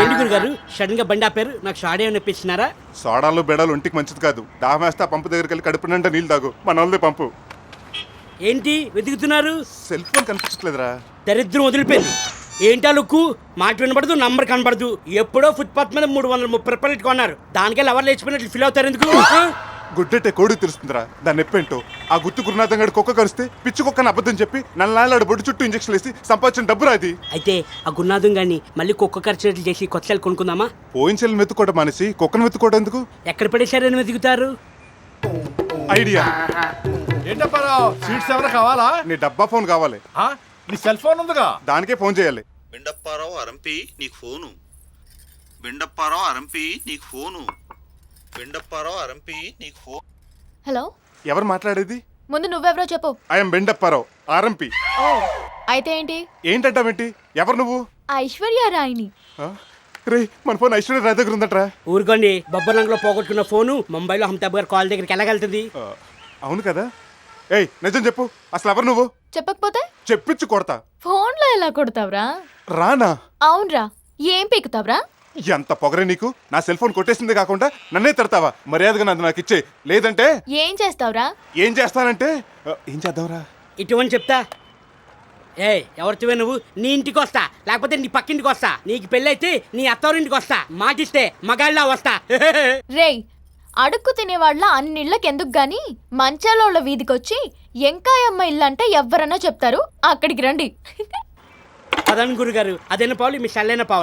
ఏంటి గురుగారు? సడన్గా బండి ఆపారు. నాకు షాడే ఏమైనా ఇప్పించినారా? సోడాలు బెడాలు ఒంటికి మంచిది కాదు. దాహమేస్తే ఆ పంపు దగ్గరికి వెళ్ళి కడుపు నిండా నీళ్ళు తాగు. మన వాళ్ళదే పంపు. ఏంటి? వెతుకుతున్నారు? సెల్ ఫోన్ కనిపించట్లేదురా. దరిద్రం వదిలిపోయింది. ఏంటా లుక్కు? మాట వినపడదు నంబర్ కనపడదు ఎప్పుడో ఫుట్పాత్ మీద మూడు వందల ముప్పై రూపాయలు కొన్నారు. దానికే ఎవరు లేచిపోయినట్లు ఫీల్ అవుతారు ఎందుకు? గుడ్డెట్టే కోడి తెలుస్తుందిరా. దాన్ని ఎప్పేంటో ఆ గుర్తు గురునాథం గడి కుక్క కరిస్తే పిచ్చి కుక్కని అబద్ధం చెప్పి నల్లాడు బొడ్డు చుట్టూ ఇంజక్షన్ వేసి సంపాదించిన డబ్బురా అది. అయితే ఆ గున్నాదం గాని మళ్ళీ కుక్క ఖర్చులు చేసి కొత్త సెల్ కొనుక్కుందామా? పోయిన చెల్లిని వెతుక్కోవడం మానేసి కుక్కను వెతుక్కోవడం ఎందుకు? ఎక్కడ పడేశారని వెతుకుతారు? ఐడియా. ఏంటప్పారావు సీట్స్ ఎవరు కావాలా? నీ డబ్బా ఫోన్ కావాలి. ఆ? నీ సెల్ ఫోన్ ఉందిగా? దానికే ఫోన్ చేయాలి. బెండప్పారావు అరంపి నీకు ఫోను. బెండప్పారావు అరంపి నీకు ఫోను. బెండప్పారావు అరంపి నీకు ఫోన్ హలో? ఎవరు మాట్లాడేది? ముందు నువ్వెవరో చెప్పు. ఐఎమ్ బెండప్పారావు ఆర్ఎంపి ఓ అయితే ఏంటి? ఏంటంటావేంటి ఎవరు నువ్వు? ఐశ్వర్య రాయిని? రే మన ఫోన్ ఐశ్వర్య రాయ్ దగ్గర ఉందట్రా. ఊరుకోండి బొబ్బర్ రంగులో పోగొట్టుకున్న ఫోను ముంబైలో హమ్తాబ్ గారి కాల్ దగ్గరికి వెళ్ళగలుగుతుంది ఆ, అవును కదా. ఏయ్ నిజం చెప్పు అసలు ఎవరు నువ్వు? చెప్పకపోతే? చెప్పించు కొడతా. ఫోన్లో ఎలా కొడతావురా? రానా? అవునరా ఏం పీకుతావురా? ఎంత పొగరే నీకు? నా సెల్ ఫోన్ కొట్టేసింది కాకుండా నన్నే తిడతావా? మర్యాదగా నన్ను నాకు ఇచ్చే లేదంటే ఏం చేస్తావురా? ఏం చేస్తానంటే ఆ, ఏం చేద్దాంరా ఇటువంటి చెప్తా. ఏ ఎవరితో నువ్వు? నీ ఇంటికి వస్తా. లేకపోతే నీ పక్కింటికి వస్తా. నీకు పెళ్ళైతే నీ అత్తవారింటికి వస్తా. మాటిస్తే మగాళ్ళ వస్తా. రేయ్ అడుక్కు తినేవాళ్ళ అన్నిళ్ళకి ఎందుకు గాని? మంచాలోళ్ళ వీధికొచ్చి ఎంకాయమ్మ ఇల్లు అంటే ఎవ్వరన్నా చెప్తారు? అక్కడికి రండి. పదన్ గురుగారు అదైన పావులు మీ చల్లైన పావులు.